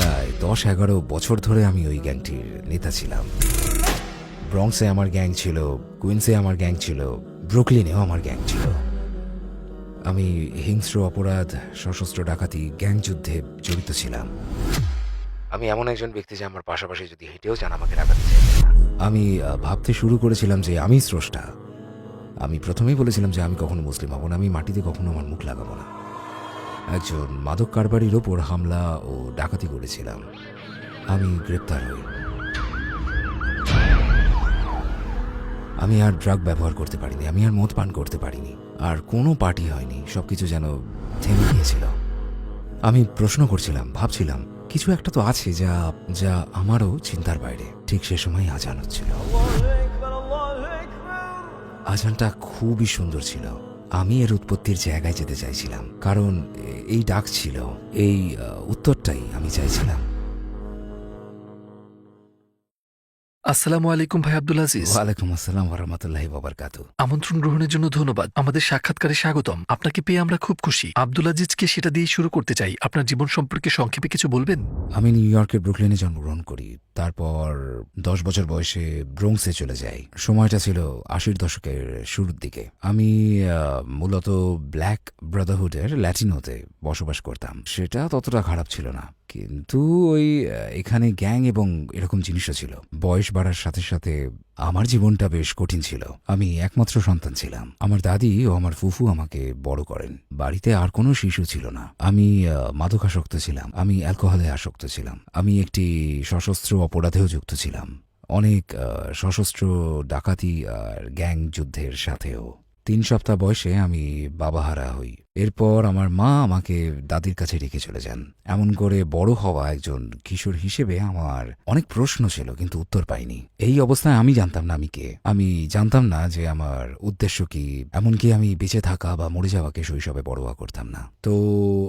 প্রায় দশ এগারো বছর ধরে আমি ওই গ্যাংটির নেতা ছিলাম। ব্রংসে আমার গ্যাং ছিল, কুইন্সে আমার গ্যাং ছিল, ব্রুকলিনেও আমার গ্যাং ছিল। আমি হিংস্র অপরাধ, সশস্ত্র ডাকাতি, গ্যাং যুদ্ধে জড়িত ছিলাম। আমি এমন একজন ব্যক্তি যে আমার পাশাপাশি যদি হেঁটেও চান আমাকে ডাকাতে আমি ভাবতে শুরু করেছিলাম যে আমি স্রষ্টা। আমি প্রথমেই বলেছিলাম যে আমি কখনো মুসলিম হব না, আমি মাটিতে কখনো আমার মুখ লাগাবো না। একজন মাদক কারবারির ওপর হামলা ও ডাকাতি করেছিলাম। আমি গ্রেপ্তার হই। আমি আর ড্রাগ ব্যবহার করতে পারিনি, আমি আর মদ পান করতে পারিনি, আর কোনো পার্টি হয়নি সব কিছু যেন থেমে গিয়েছিল। আমি প্রশ্ন করছিলাম, ভাবছিলাম, কিছু একটা তো আছে যা যা আমারও চিন্তার বাইরে। ঠিক সে সময় আজান হচ্ছিল। আজানটা খুবই সুন্দর ছিল। আমি এর উৎপত্তির জায়গায় যেতে চাইছিলাম। কারণ এই ডাক ছিল এই উত্তরটাই আমি চাইছিলাম। আসসালামু আলাইকুম ভাই আব্দুল আজিজ। ওয়ালাইকুম আসসালাম ওরহমতুল্লাহি বাবারকাতু আমন্ত্রণ গ্রহণের জন্য ধন্যবাদ। আমাদের সাক্ষাৎকারে স্বাগতম। আপনাকে পেয়ে আমরা খুব খুশি। আব্দুল আজিজকে সেটা দিয়ে শুরু করতে চাই। আপনার জীবন সম্পর্কে সংক্ষেপে কিছু বলবেন? আমি নিউ ইয়র্কের ব্রুকলিনে জন্মগ্রহণ করি। তারপর দশ বছর বয়সে ব্রোংসে চলে যাই। সময়টা ছিল আশির দশকের শুরুর দিকে। আমি মূলত ব্ল্যাক ব্রাদারহুডের ল্যাটিনোতে বসবাস করতাম। সেটা ততটা খারাপ ছিল না। কিন্তু ওই এখানে গ্যাং এবং এরকম জিনিসও ছিল। বয়স বাড়ার সাথে সাথে আমার জীবনটা বেশ কঠিন ছিল। আমি একমাত্র সন্তান ছিলাম। আমার দাদি ও আমার ফুফু আমাকে বড় করেন। বাড়িতে আর কোনো শিশু ছিল না। আমি মাদকাসক্ত ছিলাম। আমি অ্যালকোহলে আসক্ত ছিলাম। আমি একটি সশস্ত্র অপরাধেও যুক্ত ছিলাম। অনেক সশস্ত্র ডাকাতি আর গ্যাং যুদ্ধের সাথেও। তিন সপ্তাহ বয়সে আমি বাবাহারা হই। এরপর আমার মা আমাকে দাদির কাছে রেখে চলে যান। এমন করে বড় হওয়া একজন কিশোর হিসেবে আমার অনেক প্রশ্ন ছিল, কিন্তু উত্তর পাইনি। এই অবস্থায় আমি জানতাম না আমি কে। আমি জানতাম না যে আমার উদ্দেশ্য কি, এমনকি আমি বেঁচে থাকা বা মরে যাওয়াকে শৈশবে বড়োয়া করতাম না। তো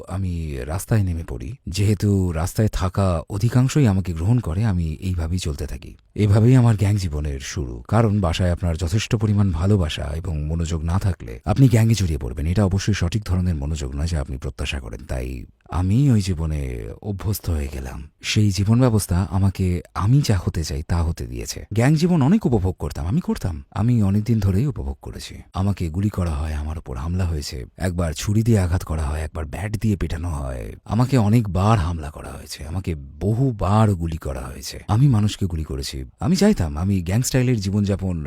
আমি রাস্তায় নেমে পড়ি। যেহেতু রাস্তায় থাকা অধিকাংশই আমাকে গ্রহণ করে, আমি এইভাবেই চলতে থাকি। এভাবেই আমার গ্যাং জীবনের শুরু। কারণ বাসায় আপনার যথেষ্ট পরিমাণ ভালোবাসা এবং মনোযোগ না থাকলে আপনি গ্যাংয়ে জড়িয়ে পড়বেন। এটা অবশ্যই সঠিক ধরনের মনোযোগ নয় যা আপনি প্রত্যাশা করেন। তাই আমি ওই জীবনে অভ্যস্ত হয়ে গেলাম। সেই জীবন ব্যবস্থা আমাকে আমি যা হতে চাই তা হতে দিয়েছে। গ্যাং জীবন অনেক উপভোগ করতাম, আমি করতাম। আমি অনেকদিন ধরেই উপভোগ করেছি। আমাকে গুলি করা হয়, আমার উপর হামলা হয়েছে। একবার ছুরি দিয়ে আঘাত করা হয়, একবার ব্যাট দিয়ে পেটানো হয়। আমাকে অনেকবার হামলা করা হয়েছে। আমাকে বহুবার গুলি করা হয়েছে। আমি মানুষকে গুলি করেছি। আমি চাইতাম, আমি গ্যাং স্টাইলের জীবনযাপন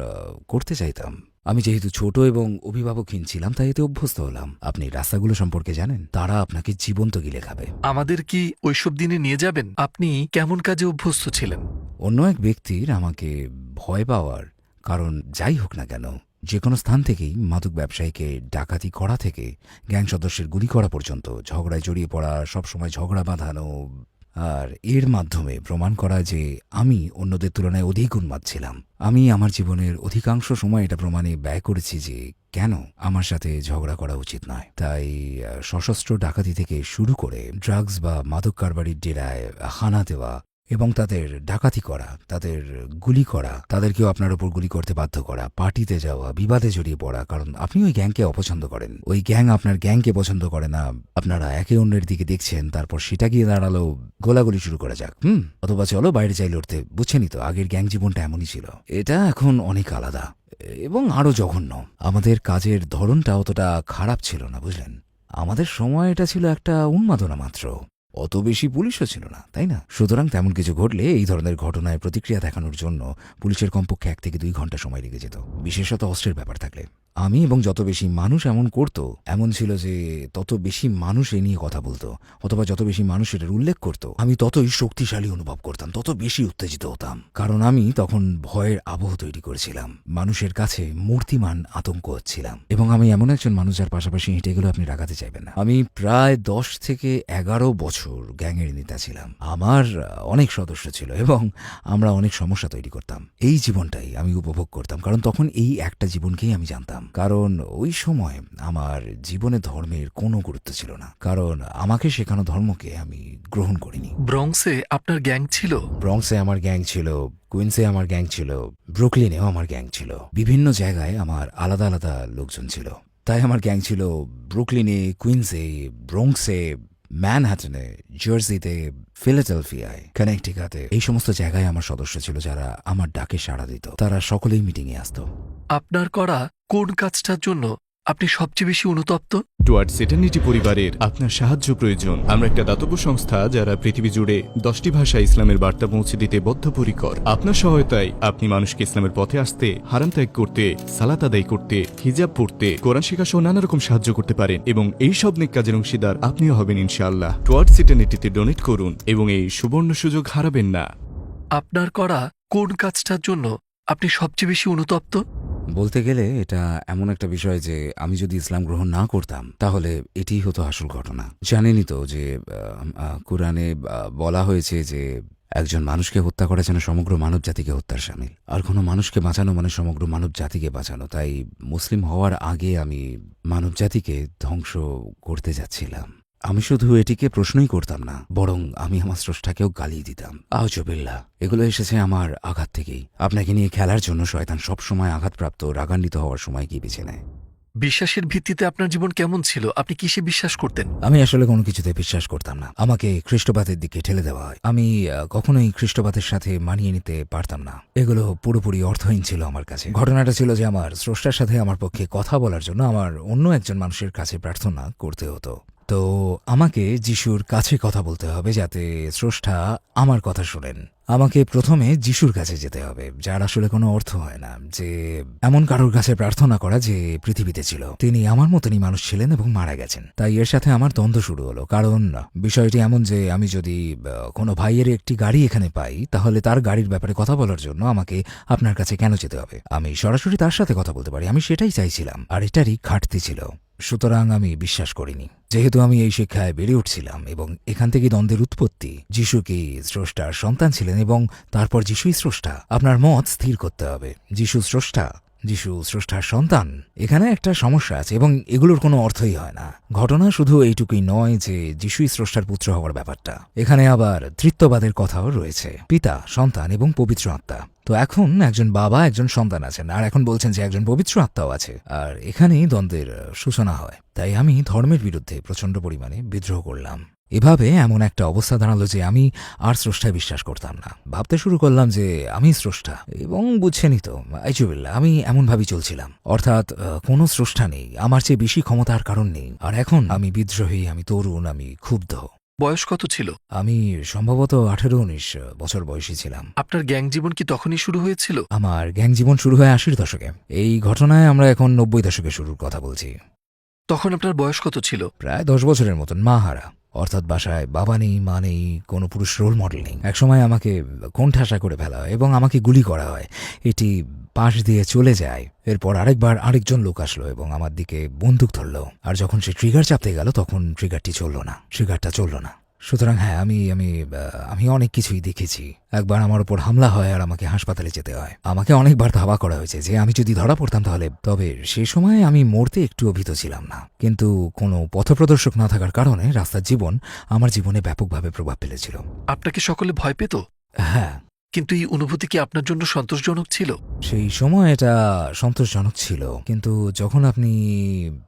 করতে চাইতাম। আমি যেহেতু ছোট এবং অভিভাবকহীন ছিলাম তাই এতে অভ্যস্ত হলাম। আপনি রাস্তাগুলো সম্পর্কে জানেন তারা আপনাকে জীবন্ত গিলে খাবে। আমাদের কি ওইসব দিনে নিয়ে যাবেন? আপনি কেমন কাজে অভ্যস্ত ছিলেন? অন্য এক ব্যক্তির আমাকে ভয় পাওয়ার কারণ যাই হোক না কেন যে কোনো স্থান থেকেই মাদক ব্যবসায়ীকে ডাকাতি করা থেকে গ্যাং সদস্যের গুলি করা পর্যন্ত ঝগড়ায় জড়িয়ে পড়া সবসময় ঝগড়া বাঁধানো আর এর মাধ্যমে প্রমাণ করা যে আমি অন্যদের তুলনায় অধিক উন্মাদ ছিলাম। আমি আমার জীবনের অধিকাংশ সময় এটা প্রমাণে ব্যয় করেছি যে কেন আমার সাথে ঝগড়া করা উচিত নয়। তাই সশস্ত্র ডাকাতি থেকে শুরু করে ড্রাগস বা মাদক কারবারির ডেরায় হানা দেওয়া এবং তাদের ডাকাতি করা, তাদের গুলি করা, তাদেরকেও আপনার উপর গুলি করতে বাধ্য করা, পার্টিতে যাওয়া, বিবাদে জড়িয়ে পড়া, কারণ আপনি ওই গ্যাংকে অপছন্দ করেন। ওই গ্যাং আপনার গ্যাংকে পছন্দ করে না, আপনারা একে অন্যের দিকে দেখছেন, তারপর সেটা গিয়ে দাঁড়াল, গোলাগুলি শুরু করা যাক, হুম? অথবা চলো বাইরে চাই লড়তে বুঝছেনই তো, আগের গ্যাং জীবনটা এমনই ছিল। এটা এখন অনেক আলাদা, এবং আরও জঘন্য। আমাদের কাজের ধরনটা অতটা খারাপ ছিল না, বুঝলেন? আমাদের সময় এটা ছিল একটা উন্মাদনা মাত্র। অত বেশি পুলিশও ছিল না, তাই না? সুতরাং তেমন কিছু ঘটলে এই ধরনের ঘটনায় প্রতিক্রিয়া দেখানোর জন্য পুলিশের কমপক্ষে এক থেকে দুই ঘণ্টা সময় লেগে যেত। বিশেষত অস্ত্রের ব্যাপার থাকলে। আমি এবং যত বেশি মানুষ এমন করত, এমন ছিল যে তত বেশি মানুষ এ নিয়ে কথা বলতো, অথবা যত বেশি মানুষ এটার উল্লেখ করত, আমি ততই শক্তিশালী অনুভব করতাম, তত বেশি উত্তেজিত হতাম। কারণ আমি তখন ভয়ের আবহ তৈরি করেছিলাম, মানুষের কাছে মূর্তিমান আতঙ্ক হচ্ছিলাম, এবং আমি এমন একজন মানুষ যার পাশাপাশি হেঁটে গেলেও আপনি রাগাতে চাইবেন না। আমি প্রায় দশ থেকে এগারো বছর গ্যাংয়ের নেতা ছিলাম। আমার অনেক সদস্য ছিল এবং আমরা অনেক সমস্যা তৈরি করতাম। এই জীবনটাই আমি উপভোগ করতাম, কারণ তখন এই একটা জীবনকেই আমি জানতাম। কারণ ওই সময় আমার জীবনে ধর্মের কোনো গুরুত্ব ছিল না। কারণ আমাকে শেখানো ধর্মকে আমি গ্রহণ করিনি। ব্রংসে আপনার গ্যাং ছিল? ব্রংসে আমার গ্যাং ছিল কুইন্সে আমার গ্যাং ছিল ব্রুকলিনেও আমার গ্যাং ছিল। বিভিন্ন জায়গায় আমার আলাদা আলাদা লোকজন ছিল। তাই আমার গ্যাং ছিল ব্রুকলিনে কুইন্সে ব্রোংসে ম্যানহাটনে জার্সিতে ফিলাডেলফিয়ায় কানেকটিকাতে। এই সমস্ত জায়গায় আমার সদস্য ছিল যারা আমার ডাকে সাড়া দিত। তারা সকলেই মিটিংয়ে আসতো। আপনার করা কোন কাজটার জন্য আপনি সবচেয়ে বেশি অনুতপ্ত? টুয়ার্ডস এটার্নিটি পরিবারের আপনার সাহায্য প্রয়োজন। আমরা একটা দাতব্য সংস্থা যারা পৃথিবী জুড়ে দশটি ভাষায় ইসলামের বার্তা পৌঁছে দিতে বদ্ধপরিকর। আপনার সহায়তায় আপনি মানুষকে ইসলামের পথে আসতে হারাম ত্যাগ করতে সালাত আদায় করতে হিজাব পড়তে কোরআন শিখা সহ নানা রকম সাহায্য করতে পারেন এবং এই সব নেক কাজের অংশীদার আপনিও হবেন ইনশাআল্লাহ। টুয়ার্ডস এটার্নিটিতে ডোনেট করুন এবং এই সুবর্ণ সুযোগ হারাবেন না। আপনার করা কোন কাজটার জন্য আপনি সবচেয়ে বেশি অনুতপ্ত? বলতে গেলে এটা এমন একটা বিষয় যে আমি যদি ইসলাম গ্রহণ না করতাম, তাহলে এটিই হতো আসল ঘটনা। জানেনই তো যে কোরআনে বলা হয়েছে যে একজন মানুষকে হত্যা করা যেন সমগ্র মানব জাতিকে হত্যার সামিল। আর কোনো মানুষকে বাঁচানো মানে সমগ্র মানব জাতিকে বাঁচানো। তাই মুসলিম হওয়ার আগে আমি মানব জাতিকে ধ্বংস করতে যাচ্ছিলাম। আমি শুধু এটিকে প্রশ্নই করতাম না বরং আমি আমার স্রষ্টাকেও গালিয়ে দিতাম। আউজবিল্লা এগুলো এসেছে আমার আঘাত থেকেই। আপনাকে নিয়ে খেলার জন্য শয়তান সবসময় আঘাতপ্রাপ্ত রাগান্বিত হওয়ার সময় কি বেছে নেয়? বিশ্বাসের ভিত্তিতে আপনার জীবন কেমন ছিল? আপনি কিসে বিশ্বাস করতেন? আমি আসলে কোনো কিছুতে বিশ্বাস করতাম না। আমাকে খ্রিস্টবাদের দিকে ঠেলে দেওয়া হয়। আমি আহ, কখনোই খ্রিস্টবাদের সাথে মানিয়ে নিতে পারতাম না। এগুলো পুরোপুরি অর্থহীন ছিল আমার কাছে। ঘটনাটা ছিল যে আমার স্রষ্টার সাথে আমার পক্ষে কথা বলার জন্য আমার অন্য একজন মানুষের কাছে প্রার্থনা করতে হতো। তো আমাকে যিশুর কাছে কথা বলতে হবে যাতে স্রষ্টা আমার কথা শোনেন। আমাকে প্রথমে যিশুর কাছে যেতে হবে, যার আসলে কোনো অর্থ হয় না, যে এমন কারোর কাছে প্রার্থনা করা যে পৃথিবীতে ছিল। তিনি আমার মতনই মানুষ ছিলেন এবং মারা গেছেন। তাই এর সাথে আমার দ্বন্দ্ব শুরু হলো। কারণ বিষয়টি এমন যে আমি যদি কোনো ভাইয়ের একটি গাড়ি এখানে পাই, তাহলে তার গাড়ির ব্যাপারে কথা বলার জন্য আমাকে আপনার কাছে কেন যেতে হবে? আমি সরাসরি তার সাথে কথা বলতে পারি। আমি সেটাই চাইছিলাম। আর এটারই ঘাটতি ছিল। সুতরাং আমি বিশ্বাস করিনি। যেহেতু আমি এই শিক্ষায় বেড়ে উঠছিলাম এবং এখান থেকে দ্বন্দ্বের উৎপত্তি যিশু কি স্রষ্টার সন্তান ছিলেন এবং তারপর যিশুই স্রষ্টা, আপনার মত স্থির করতে হবে। যিশু স্রষ্টা, যিশু স্রষ্টার সন্তান, এখানে একটা সমস্যা আছে এবং এগুলোর কোনো অর্থই হয় না। ঘটনা শুধু এইটুকুই নয় যে যিশুই স্রষ্টার পুত্র হওয়ার ব্যাপারটা। এখানে আবার তৃত্ববাদের কথাও রয়েছে। পিতা, সন্তান এবং পবিত্র আত্মা। তো এখন একজন বাবা, একজন সন্তান আছেন, আর এখন বলছেন যে একজন পবিত্র আত্মাও আছে। আর এখানেই দ্বন্দ্বের সূচনা হয়। তাই আমি ধর্মের বিরুদ্ধে প্রচণ্ড পরিমাণে বিদ্রোহ করলাম। এভাবে এমন একটা অবস্থা দাঁড়াল যে আমি আর স্রষ্টায় বিশ্বাস করতাম না। ভাবতে শুরু করলাম যে আমি স্রষ্টা, এবং বুঝছেনই তো আইজুবিল্লা আমি এমনভাবেই চলছিলাম। অর্থাৎ কোনো স্রষ্টা নেই, আমার চেয়ে বেশি ক্ষমতার কারণ নেই। আর এখন আমি বিদ্রোহী, আমি তরুণ, আমি ক্ষুব্ধ। বয়স কত ছিল? আমি সম্ভবত আঠেরো উনিশ বছর বয়সী ছিলাম। আপনার গ্যাং জীবন কি তখনই শুরু হয়েছিল? আমার গ্যাং জীবন শুরু হয় আশির দশকে। এই ঘটনায় আমরা এখন নব্বই দশকে শুরুর কথা বলছি। তখন আপনার বয়স কত ছিল? প্রায় দশ বছরের মতন মা হারা। অর্থাৎ বাসায় বাবা নেই, মা নেই, কোনো পুরুষ রোল মডেল নেই। একসময় আমাকে কোণঠাসা করে ফেলা হয় এবং আমাকে গুলি করা হয়। এটি পাশ দিয়ে চলে যায়। এরপর আরেকবার আরেকজন লোক আসলো এবং আমার দিকে বন্দুক ধরলো। আর যখন সে ট্রিগার চাপতে গেল, তখন ট্রিগারটি চলল না। ট্রিগারটা চলল না। সুতরাং হ্যাঁ আমি আমি আমি অনেক কিছুই দেখেছি। একবার আমার উপর হামলা হয় আর আমাকে হাসপাতালে যেতে হয়। আমাকে অনেকবার ধাবা করা হয়েছে যে আমি যদি ধরা পড়তাম তাহলে তবে সে সময় আমি মরতে একটু অভিত ছিলাম না। কিন্তু কোনো পথপ্রদর্শক না থাকার কারণে রাস্তার জীবন আমার জীবনে ব্যাপকভাবে প্রভাব ফেলেছিল। আপনাকে সকলে ভয় পেত? হ্যাঁ। কিন্তু এই অনুভূতি কি আপনার জন্য সন্তোষজনক ছিল? সেই সময় এটা সন্তোষজনক ছিল। কিন্তু যখন আপনি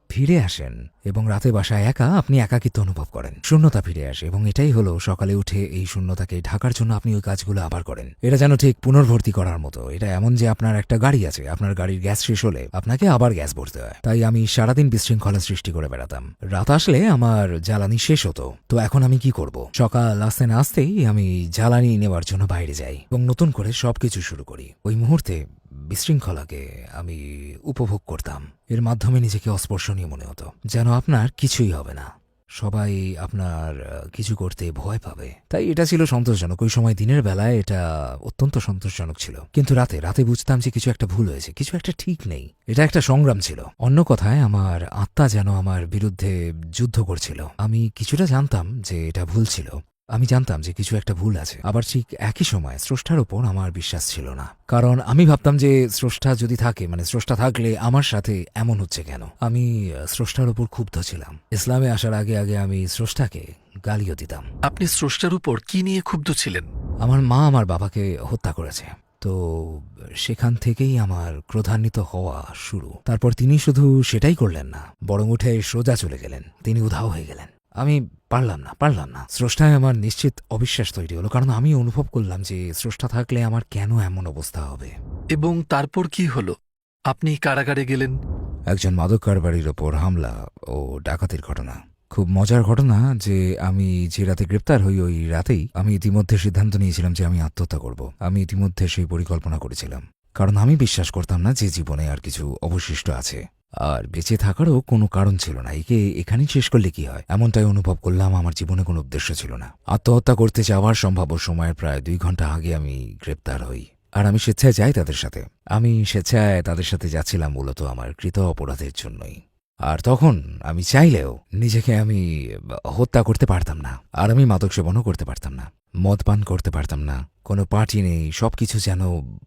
ফিরে আসেন এবং রাতে বাসায় একা আপনি একাকিত্ব অনুভব করেন। শূন্যতা ফিরে আসে এবং এটাই হলো সকালে উঠে এই শূন্যতাকে ঢাকার জন্য আপনি ওই কাজগুলো আবার করেন। এটা যেন ঠিক পুনর্ভর্তি করার মতো। এটা এমন যে আপনার একটা গাড়ি আছে, আপনার গাড়ির গ্যাস শেষ হলে আপনাকে আবার গ্যাস ভরতে হয়। তাই আমি সারাদিন বিশৃঙ্খলা সৃষ্টি করে বেড়াতাম। রাত আসলে আমার জ্বালানি শেষ হতো। তো এখন আমি কি করব? সকাল আসতে না আসতেই আমি জ্বালানি নেওয়ার জন্য বাইরে যাই এবং নতুন করে সবকিছু শুরু করি। ওই মুহূর্তে বিশৃঙ্খলাকে আমি উপভোগ করতাম। এর মাধ্যমে নিজেকে অস্পর্শনীয় মনে হতো। যেন আপনার কিছুই হবে না। সবাই আপনার কিছু করতে ভয় পাবে। তাই এটা ছিল সন্তোষজনক। ওই সময় দিনের বেলায় এটা অত্যন্ত সন্তোষজনক ছিল। কিন্তু রাতে রাতে বুঝতাম যে কিছু একটা ভুল হয়েছে, কিছু একটা ঠিক নেই। এটা একটা সংগ্রাম ছিল। অন্য কথায়, আমার আত্মা যেন আমার বিরুদ্ধে যুদ্ধ করছিল। আমি কিছুটা জানতাম যে এটা ভুল ছিল। আমি জানতাম যে কিছু একটা ভুল আছে। আবার ঠিক একই সময় স্রষ্টার ওপর আমার বিশ্বাস ছিল না। কারণ আমি ভাবতাম যে স্রষ্টা যদি থাকে মানে স্রষ্টা থাকলে আমার সাথে এমন হচ্ছে কেন? আমি স্রষ্টার ওপর ক্ষুব্ধ ছিলাম। ইসলামে আসার আগে আগে আমি স্রষ্টাকে গালিও দিতাম। আপনি স্রষ্টার উপর কি নিয়ে ক্ষুব্ধ ছিলেন? আমার মা আমার বাবাকে হত্যা করেছে। তো সেখান থেকেই আমার ক্রোধান্বিত হওয়া শুরু। তারপর তিনি শুধু সেটাই করলেন না বরং উঠে সোজা চলে গেলেন। তিনি উধাও হয়ে গেলেন। আমি পারলাম না পারলাম না। স্রষ্টায় আমার নিশ্চিত অবিশ্বাস তৈরি হলো কারণ আমি অনুভব করলাম যে স্রষ্টা থাকলে আমার কেন এমন অবস্থা হবে। এবং তারপর কি হলো? আপনি কারাগারে গেলেন? একজন মাদক কারবারির ওপর হামলা ও ডাকাতির ঘটনা। খুব মজার ঘটনা যে আমি যে রাতে গ্রেপ্তার হই ওই রাতেই আমি ইতিমধ্যে সিদ্ধান্ত নিয়েছিলাম যে আমি আত্মহত্যা করব। আমি ইতিমধ্যে সেই পরিকল্পনা করেছিলাম। কারণ আমি বিশ্বাস করতাম না যে জীবনে আর কিছু অবশিষ্ট আছে। আর বেঁচে থাকারও কোনো কারণ ছিল না। একে এখানেই শেষ করলে কি হয়? এমনটাই অনুভব করলাম, আমার জীবনে কোনো উদ্দেশ্য ছিল না। আত্মহত্যা করতে যাওয়ার সম্ভাব্য সময়ের প্রায় দুই ঘণ্টা আগে আমি গ্রেপ্তার হই। আর আমি স্বেচ্ছায় যাই তাদের সাথে। আমি স্বেচ্ছায় তাদের সাথে যাচ্ছিলাম মূলত আমার কৃত অপরাধের জন্যই। আর তখন আমি চাইলেও নিজেকে আমি হত্যা করতে পারতাম না। আর আমি মাদক সেবনও করতে পারতাম না। মদ পান করতে পারতাম না। কোনো পার্টি নেই। সবকিছু যেন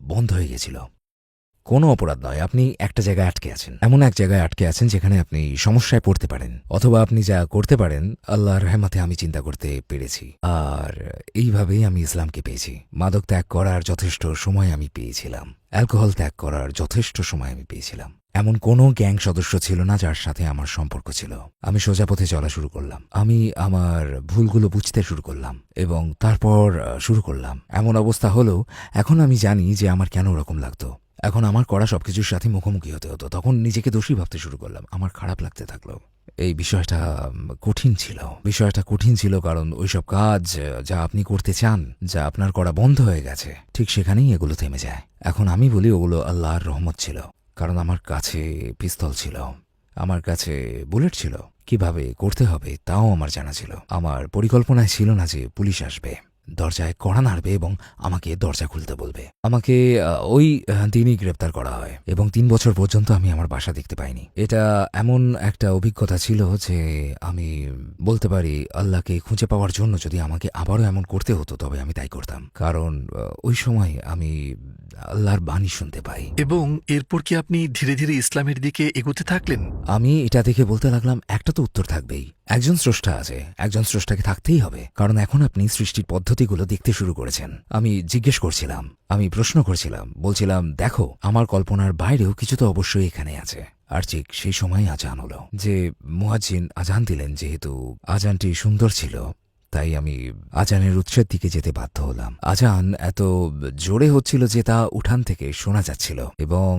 বন্ধ হয়ে গেছিল। কোনো অপরাধ নয়, আপনি একটা জায়গায় আটকে আছেন। এমন এক জায়গায় আটকে আছেন যেখানে আপনি সমস্যায় পড়তে পারেন। অথবা আপনি যা করতে পারেন, আল্লাহর রহমাতে আমি চিন্তা করতে পেরেছি। আর এইভাবেই আমি ইসলামকে পেয়েছি। মাদক ত্যাগ করার যথেষ্ট সময় আমি পেয়েছিলাম। অ্যালকোহল ত্যাগ করার যথেষ্ট সময় আমি পেয়েছিলাম। এমন কোনো গ্যাং সদস্য ছিল না যার সাথে আমার সম্পর্ক ছিল। আমি সোজা পথে চলা শুরু করলাম। আমি আমার ভুলগুলো বুঝতে শুরু করলাম এবং তারপর শুরু করলাম। এমন অবস্থা হলো এখন আমি জানি যে আমার কেন ওরকম লাগতো। এখন আমার করা সব কিছুর সাথে মুখোমুখি হতে হতো। তখন নিজেকে দোষী ভাবতে শুরু করলাম। আমার খারাপ লাগতে থাকল। এই বিষয়টা কঠিন ছিল। বিষয়টা কঠিন ছিল কারণ ওইসব কাজ, যা আপনি করতে চান, যা আপনার করা বন্ধ হয়ে গেছে, ঠিক সেখানেই এগুলো থেমে যায়। এখন আমি বলি ওগুলো আল্লাহর রহমত ছিল। কারণ আমার কাছে পিস্তল ছিল। আমার কাছে বুলেট ছিল। কীভাবে করতে হবে তাও আমার জানা ছিল। আমার পরিকল্পনায় ছিল না যে পুলিশ আসবে। দরজায় কড়া নাড়বে এবং আমাকে দরজা খুলতে বলবে। আমাকে ওই দিনই গ্রেপ্তার করা হয় এবং তিন বছর পর্যন্ত আমি আমার বাসা দেখতে পাইনি। এটা এমন একটা অভিজ্ঞতা ছিল যে আমি বলতে পারি আল্লাহকে খুঁজে পাওয়ার জন্য যদি আমাকে আবারও এমন করতে হতো তবে আমি তাই করতাম। কারণ ওই সময় আমি আল্লাহর বাণী শুনতে পাই। এবং এরপর কি আপনি ধীরে ধীরে ইসলামের দিকে এগোতে থাকলেন? আমি এটা দেখে বলতে লাগলাম একটা তো উত্তর থাকবেই। একজন স্রষ্টা আছে, একজন স্রষ্টাকে থাকতেই হবে, কারণ এখন আপনি সৃষ্টির পদ্ধতিগুলো দেখতে শুরু করেছেন। আমি জিজ্ঞেস করছিলাম, আমি প্রশ্ন করছিলাম, বলছিলাম, দেখো, আমার কল্পনার বাইরেও কিছু তো অবশ্যই এখানে আছে। আর ঠিক সেই সময় আজান হলো, যে মুয়াজ্জিন আজান দিলেন, যেহেতু আজানটি সুন্দর ছিল, তাই আমি আজানের উৎসের দিকে যেতে বাধ্য হলাম। আজান এত জোরে হচ্ছিল যে তা উঠান থেকে শোনা যাচ্ছিল, এবং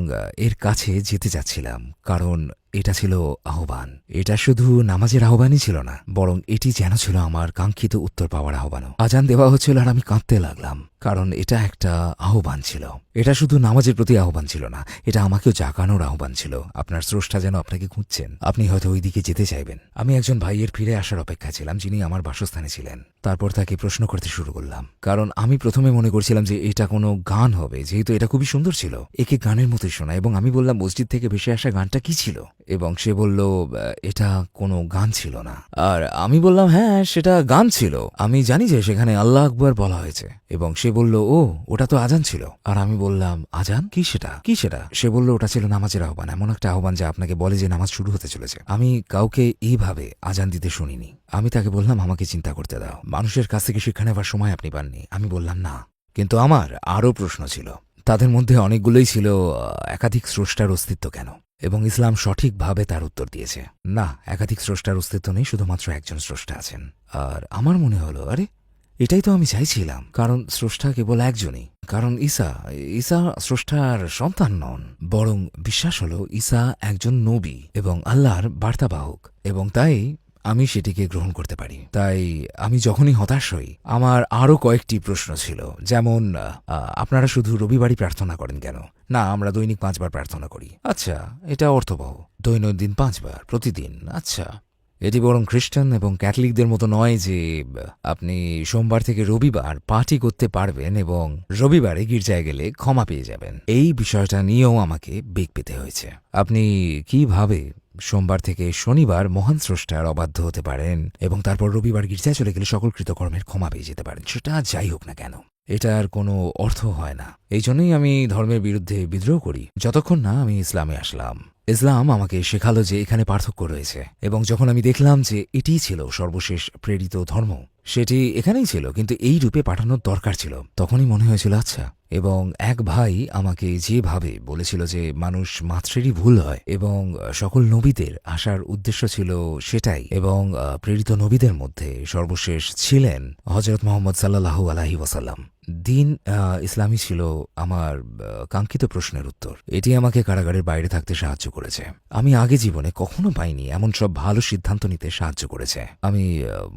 এর কাছে যেতে যাচ্ছিলাম, কারণ এটা ছিল আহ্বান। এটা শুধু নামাজের আহ্বানই ছিল না, বরং এটি যেন ছিল আমার কাঙ্ক্ষিত উত্তর পাওয়ার আহ্বানও। আজান দেওয়া হচ্ছিল আর আমি কাঁদতে লাগলাম, কারণ এটা একটা আহ্বান ছিল। এটা শুধু নামাজের প্রতি আহ্বান ছিল না, এটা আমাকেও জাগানোর আহ্বান ছিল। আপনার স্রষ্টা যেন আপনাকে খুঁজছেন, আপনি হয়তো ওই দিকে যেতে চাইবেন। আমি একজন ভাইয়ের ফিরে আসার অপেক্ষা ছিলাম, যিনি আমার বাসস্থানে ছিলেন। তারপর তাকে প্রশ্ন করতে শুরু করলাম, কারণ আমি প্রথমে মনে করছিলাম যে এটা কোনো গান হবে, যেহেতু এটা খুবই সুন্দর ছিল। একে গানের মতোই শোনা, এবং আমি বললাম, মসজিদ থেকে ভেসে আসা গানটা কি ছিল? এবং সে বলল এটা কোনো গান ছিল না। আর আমি বললাম হ্যাঁ সেটা গান ছিল। আমি জানি যে সেখানে আল্লাহ আকবর বলা হয়েছে। এবং সে বলল, ও, ওটা তো আজান ছিল। আর আমি বললাম, আজান? কি সেটা? কি সেটা? সে বলল, ওটা ছিল নামাজের আহ্বান, এমন একটা আহ্বান যা আপনাকে বলে যে নামাজ শুরু হতে চলেছে। আমি কাউকে এইভাবে আজান দিতে শুনিনি। আমি তাকে বললাম, আমাকে চিন্তা করতে দাও। মানুষের কাছ থেকে শিক্ষা নেবার সময় আপনি পাননি। আমি বললাম, না। কিন্তু আমার আরও প্রশ্ন ছিল। তাদের মধ্যে অনেকগুলোই ছিল একাধিক স্রষ্টার অস্তিত্ব কেন? এবং ইসলাম সঠিকভাবে তার উত্তর দিয়েছে। না, একাধিক স্রষ্টার অস্তিত্ব নেই, শুধুমাত্র একজন স্রষ্টা আছেন। আর আমার মনে হলো, আরে, এটাই তো আমি চাইছিলাম। কারণ স্রষ্টা কেবল একজনই। কারণ ঈসা ঈসা স্রষ্টার সন্তান নন। বরং বিশ্বাস হলো, ঈসা একজন নবী এবং আল্লাহর বার্তাবাহক। এবং তাই আমি সেটিকে গ্রহণ করতে পারি। তাই আমি যখনই হতাশ হই, আমার আরও কয়েকটি প্রশ্ন ছিল। যেমন আপনারা শুধু রবিবারই প্রার্থনা করেন কেন? না, আমরা দৈনিক পাঁচবার প্রার্থনা করি। আচ্ছা এটা অর্থবহ। দৈনন্দিন পাঁচবার, প্রতিদিন আচ্ছা। এটি বরং খ্রিস্টান এবং ক্যাথলিকদের মতো নয় যে, আপনি সোমবার থেকে রবিবার পার্টি করতে পারবেন এবং রবিবারে গির্জায় গেলে ক্ষমা পেয়ে যাবেন। এই বিষয়টা নিয়েও আমাকে বেগ পেতে হয়েছে। আপনি কীভাবে সোমবার থেকে শনিবার মহান স্রষ্টার অবাধ্য হতে পারেন এবং তারপর রবিবার গির্জায় চলে গেলে সকল কৃতকর্মের ক্ষমা পেয়ে যেতে পারেন? সেটা যাই হোক না কেন। এটার কোনো অর্থ হয় না। এই জন্যই আমি ধর্মের বিরুদ্ধে বিদ্রোহ করি। যতক্ষণ না আমি ইসলামে আসলাম। ইসলাম আমাকে শেখালো যে এখানে পার্থক্য রয়েছে এবং যখন আমি দেখলাম যে এটিই ছিল সর্বশেষ প্রেরিত ধর্ম সেটি এখানেই ছিল, কিন্তু এই রূপে পাঠানোর দরকার ছিল। তখনই মনে হয়েছিল আচ্ছা এবং এক ভাই আমাকে যেভাবে বলেছিল যে মানুষ মাত্রেরই ভুল হয়, এবং সকল নবীদের আসার উদ্দেশ্য ছিল সেটাই, এবং প্রেরিত নবীদের মধ্যে সর্বশেষ ছিলেন হজরত মোহাম্মদ সাল্লাহু আলাহি ওয়াসাল্লাম। দিন ইসলামী ছিল আমার কাঙ্ক্ষিত প্রশ্নের উত্তর। এটি আমাকে কারাগারের বাইরে থাকতে সাহায্য করেছে। আমি আগে জীবনে কখনো পাইনি এমন সব ভালো সিদ্ধান্ত নিতে সাহায্য করেছে। আমি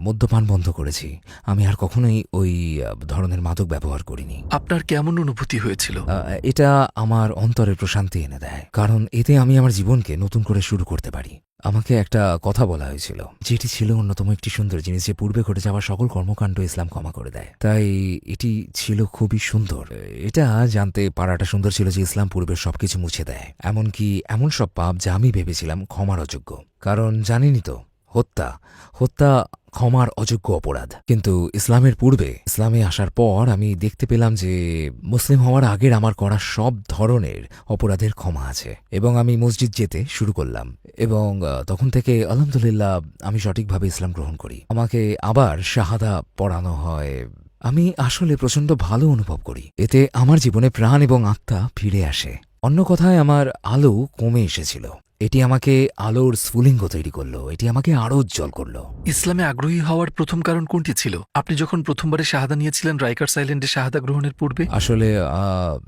মদ্যপান বন্ধ করেছি। আমি আর কখনোই ওই ধরনের মাদক ব্যবহার করিনি। আপনার কেমন অনুভূতি হয়েছিল? আহ, এটা আমার অন্তরে প্রশান্তি এনে দেয় কারণ এতে আমি আমার জীবনকে নতুন করে শুরু করতে পারি। আমাকে একটা কথা বলা হয়েছিল যেটি ছিল অন্যতম একটি সুন্দর জিনিস যে পূর্বে ঘটে যাওয়া সকল কর্মকাণ্ড ইসলাম ক্ষমা করে দেয়। তাই এটি ছিল খুবই সুন্দর। এটা জানতে পারাটা সুন্দর ছিল যে ইসলাম পূর্বের সবকিছু মুছে দেয় এমনকি এমন সব পাপ যা আমি ভেবেছিলাম ক্ষমার অযোগ্য। কারণ জানিনি তো হত্যা হত্যা ক্ষমার অযোগ্য অপরাধ। কিন্তু ইসলামের পূর্বে, ইসলামে আসার পর আমি দেখতে পেলাম যে, মুসলিম হওয়ার আগের আমার করা সব ধরনের অপরাধের ক্ষমা আছে। এবং আমি মসজিদ যেতে শুরু করলাম। এবং তখন থেকে আলহামদুলিল্লাহ আমি সঠিকভাবে ইসলাম গ্রহণ করি। আমাকে আবার শাহাদা পড়ানো হয়। আমি আসলে প্রচণ্ড ভালো অনুভব করি। এতে আমার জীবনে প্রাণ এবং আত্মা ফিরে আসে। অন্য কথায়, আমার আলো কমে এসেছিল। এটি আমাকে আলোর স্ফুলিঙ্গ তৈরি করল এটি আমাকে আরও উজ্জ্বল করল। ইসলামে আগ্রহী হওয়ার প্রথম কারণ কোনটি ছিল? আপনি যখন প্রথমবারে শাহাদা নিয়েছিলেন রাইকার সাইল্যান্ডে শাহাদা গ্রহণের পূর্বে? আসলে আহ,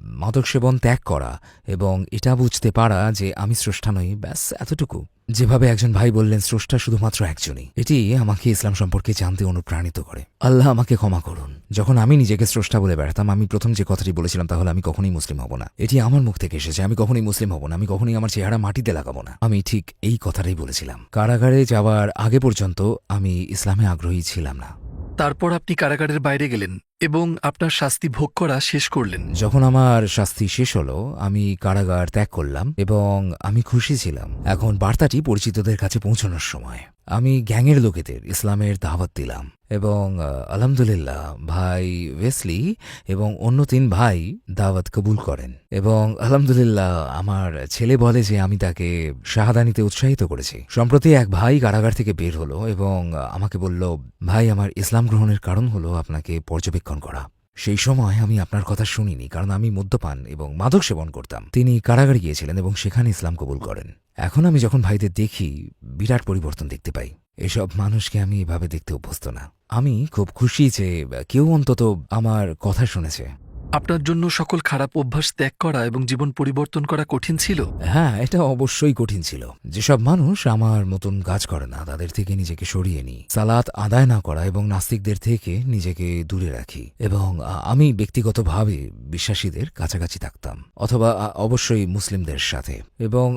মাদক সেবন ত্যাগ করা এবং এটা বুঝতে পারা যে আমি স্রষ্টা নই ব্যাস এতটুকু। যেভাবে একজন ভাই বললেন, স্রষ্টা শুধুমাত্র একজনই। এটি আমাকে ইসলাম সম্পর্কে জানতে অনুপ্রাণিত করে। আল্লাহ আমাকে ক্ষমা করুন। যখন আমি নিজেকে স্রষ্টা বলে বেড়াতাম, আমি প্রথম যে কথাটি বলেছিলাম তাহলে আমি কখনোই মুসলিম হব না। এটি আমার মুখ থেকে এসেছে, আমি কখনোই মুসলিম হব না, আমি কখনোই আমার চেহারা মাটিতে লাগাবো না। আমি ঠিক এই কথাটাই বলেছিলাম। কারাগারে যাওয়ার আগে পর্যন্ত আমি ইসলামে আগ্রহী ছিলাম না। তারপর আপনি কারাগারের বাইরে গেলেন। এবং আপনার শাস্তি ভোগ করা শেষ করলেন। যখন আমার শাস্তি শেষ হলো, আমি কারাগার ত্যাগ করলাম এবং আমি খুশি ছিলাম। এখন বার্তাটি পরিচিতদের কাছে পৌঁছানোর সময়। আমি গ্যাংয়ের লোকেদের ইসলামের দাওয়াত দিলাম এবং আলহামদুলিল্লাহ, ভাই ওয়েসলি এবং অন্য তিন ভাই দাওয়াত কবুল করেন এবং, আলহামদুলিল্লাহ, আমার ছেলে বলে যে আমি তাকে শাহাদানিতে উৎসাহিত করেছি। সম্প্রতি এক ভাই কারাগার থেকে বের হলো এবং আমাকে বলল, ভাই, আমার ইসলাম গ্রহণের কারণ হলো আপনাকে পর্যবেক্ষণ করা। সেই সময় আমি আপনার কথা শুনিনি, কারণ আমি মদ্যপান এবং মাদক সেবন করতাম। তিনি কারাগারে গিয়েছিলেন এবং সেখানে ইসলাম কবুল করেন। এখন আমি যখন ভাইদের দেখি, বিরাট পরিবর্তন দেখতে পাই। এসব মানুষকে আমি এভাবে দেখতে অভ্যস্ত না। আমি খুব খুশি যে কেউ অন্তত আমার কথা শুনেছে। আপনার জন্য সকল খারাপ অভ্যাস ত্যাগ করা এবং জীবন পরিবর্তন করা কঠিন ছিল? হ্যাঁ এটা অবশ্যই কঠিন ছিল। যেসব মানুষ আমার মতন কাজ করে না, তাদের থেকে নিজেকে সরিয়ে নিই। সালাত আদায় না করা এবং নাস্তিকদের থেকে নিজেকে দূরে রাখি এবং আমি ব্যক্তিগতভাবে বিশ্বাসীদের কাছাকাছি থাকতাম, অথবা অবশ্যই মুসলিমদের সাথে। এবং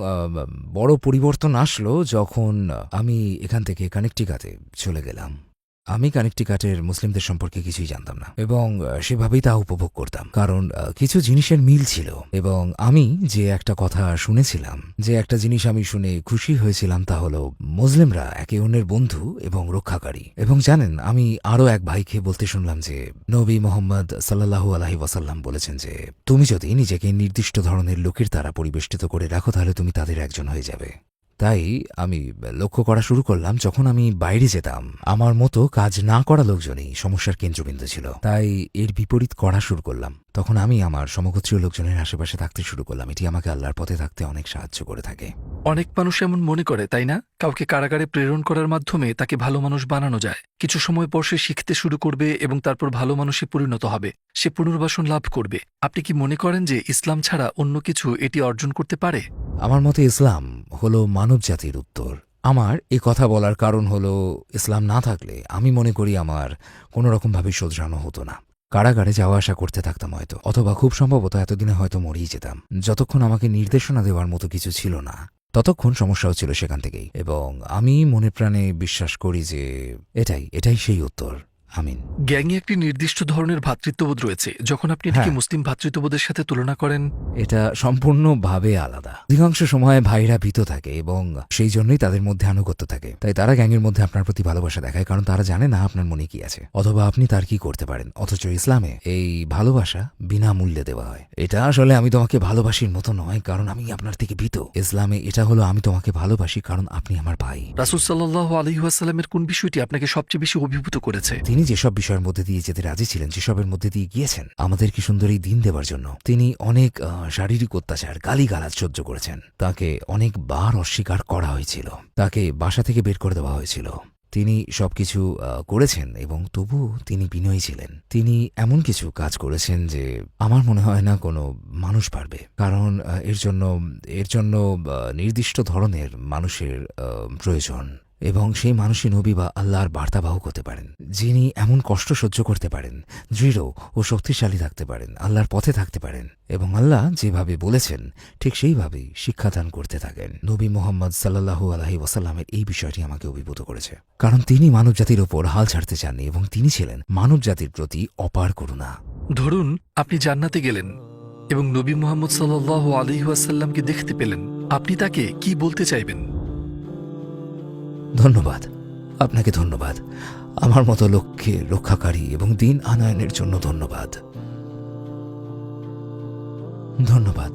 বড় পরিবর্তন আসলো যখন আমি এখান থেকে কানেকটিকাতে চলে গেলাম। আমি কানেকটিকাটের মুসলিমদের সম্পর্কে কিছুই জানতাম না, এবং সেভাবেই তা উপভোগ করতাম। কারণ কিছু জিনিসের মিল ছিল, এবং আমি যে একটা কথা শুনেছিলাম, যে একটা জিনিস আমি শুনে খুশি হয়েছিলাম তা হলো, মুসলিমরা একে অন্যের বন্ধু এবং রক্ষাকারী। এবং জানেন, আমি আরও এক ভাইকে বলতে শুনলাম যে, নবী মোহাম্মদ সাল্লাহু আলহি ওয়াসাল্লাম বলেছেন যে, তুমি যদি নিজেকে নির্দিষ্ট ধরনের লোকের দ্বারা পরিবেষ্টিত করে রাখো, তাহলে তুমি তাদের একজন হয়ে যাবে। তাই আমি লক্ষ্য করা শুরু করলাম যখন আমি বাইরে যেতাম। আমার মতো কাজ না করা লোকজনই সমস্যার কেন্দ্রবিন্দু ছিল। তাই এর বিপরীত করা শুরু করলাম। তখন আমি আমার সমগোত্রীয় লোকজনের আশেপাশে থাকতে শুরু করলাম। এটি আমাকে আল্লাহর পথে থাকতে অনেক সাহায্য করে থাকে। অনেক মানুষ এমন মনে করে তাই না? কাউকে কারাগারে প্রেরণ করার মাধ্যমে তাকে ভালো মানুষ বানানো যায়। কিছু সময় পর সে শিখতে শুরু করবে এবং তারপর ভালো মানুষে পরিণত হবে। সে পুনর্বাসন লাভ করবে। আপনি কি মনে করেন যে ইসলাম ছাড়া অন্য কিছু এটি অর্জন করতে পারে? আমার মতে ইসলাম হলো জাতির উত্তর। আমার এ কথা বলার কারণ হলো, ইসলাম না থাকলে আমি মনে করি আমার কোনো রকমভাবে শোধরানো হতো না। কারাগারে যাওয়া আসা করতে থাকতাম হয়তো, অথবা খুব সম্ভবত এতদিনে হয়তো মরেই যেতাম। যতক্ষণ আমাকে নির্দেশনা দেওয়ার মতো কিছু ছিল না, ততক্ষণ সমস্যাও ছিল সেখান থেকেই। এবং আমি মনে প্রাণে বিশ্বাস করি যে, এটাই এটাই সেই উত্তর। আমিন। গ্যাংয়ে একটি নির্দিষ্ট ধরনের ভ্রাতৃত্ববোধ রয়েছে। যখন আপনি এটিকে হ্যাঁ। মুসলিম ভ্রাতৃত্ববোধের সাথে তুলনা করেন এটা সম্পূর্ণভাবে আলাদা। অধিকাংশ সময় ভাইরা ভীত থাকে এবং সেই জন্যই তাদের মধ্যে আনুগত্য থাকে। তাই তারা গ্যাংয়ের মধ্যে আপনার প্রতি ভালোবাসা দেখায় কারণ তারা জানে না আপনার মনে কি আছে। অথবা আপনি তার কি করতে পারেন। অথচ ইসলামে এই ভালোবাসা বিনামূল্যে দেওয়া হয়। এটা আসলে আমি তোমাকে ভালোবাসির মতো নয় কারণ আমি আপনার থেকে ভীত। ইসলামে এটা হলো আমি তোমাকে ভালোবাসি কারণ আপনি আমার ভাই। রাসুল সাল্লাহ আলহিহাসাল্লামের কোন বিষয়টি আপনাকে সবচেয়ে বেশি অভিভূত করেছে? তিনি যেসব বিষয়ের মধ্যে দিয়ে যেতে রাজি ছিলেন, যেসবের মধ্যে দিয়ে গিয়েছেন আমাদের কি সুন্দর এই দিন দেওয়ার জন্য। তিনি অনেক শারীরিক অত্যাচার, গালিগালাজ সহ্য করেছেন। তাকে অনেকবার অস্বীকার করা হয়েছিল। তাকে বাসা থেকে বের করে দেওয়া হয়েছিল। তিনি সবকিছু করেছেন এবং তবু তিনি বিনয়ী ছিলেন। তিনি এমন কিছু কাজ করেছেন যে আমার মনে হয় না কোনো মানুষ পারবে। কারণ এর জন্য এর জন্য নির্দিষ্ট ধরনের মানুষের প্রয়োজন। এবং সেই মানুষই নবী বা আল্লাহর বার্তাবাহক হতে পারেন। যিনি এমন কষ্ট সহ্য করতে পারেন, দৃঢ় ও শক্তিশালী থাকতে পারেন, আল্লাহর পথে থাকতে পারেন এবং আল্লাহ যেভাবে বলেছেন, ঠিক সেইভাবেই শিক্ষাদান করতে থাকেন। নবী মোহাম্মদ সাল্লাহু আলহি ওয়াসাল্লামের এই বিষয়টি আমাকে অভিভূত করেছে। কারণ তিনি মানবজাতির ওপর হাল ছাড়তে চাননি এবং তিনি ছিলেন মানবজাতির প্রতি অপার করুণা। ধরুন, আপনি জান্নাতে গেলেন এবং নবী মোহাম্মদ সাল্লাহ আলহিহাসাল্লামকে দেখতে পেলেন। আপনি তাকে কি বলতে চাইবেন? ধন্যবাদ। আপনাকে ধন্যবাদ। আমার মতো লক্ষ্যে রক্ষাকারী এবং দিন আনয়নের জন্য ধন্যবাদ। ধন্যবাদ।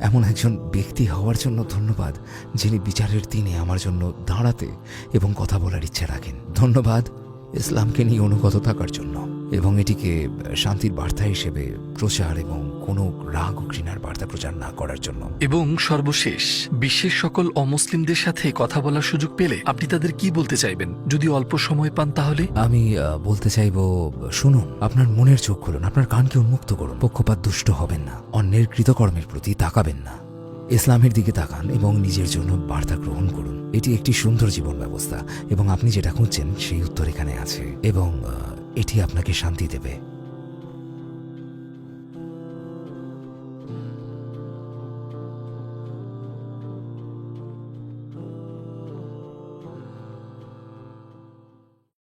এমন একজন ব্যক্তি হওয়ার জন্য ধন্যবাদ, যিনি বিচারের দিনে আমার জন্য দাঁড়াতে এবং কথা বলার ইচ্ছে রাখেন। ধন্যবাদ ইসলামকে নিয়ে অনুগত থাকার জন্য। এবং এটিকে শান্তির বার্তা হিসেবে প্রচার এবং কোনো রাগ ও ঘৃণার বার্তা প্রচার না করার জন্য। এবং সর্বশেষ বিশ্বের সকল অমুসলিমদের সাথে কথা বলার সুযোগ পেলে আপনি তাদের কি বলতে চাইবেন? যদি অল্প সময় পান তাহলে? আমি বলতে চাইব শুনুন আপনার মনের চোখ খুলুন আপনার কানকে উন্মুক্ত করুন পক্ষপাত দুষ্ট হবেন না অন্যের কৃতকর্মের প্রতি তাকাবেন না। ইসলামের দিকে তাকান এবং নিজের জন্য বার্তা গ্রহণ করুন। এটি একটি সুন্দর জীবন ব্যবস্থা এবং আপনি যেটা খুঁজছেন সেই উত্তর এখানে আছে এবং এটি আপনাকে শান্তি দেবে।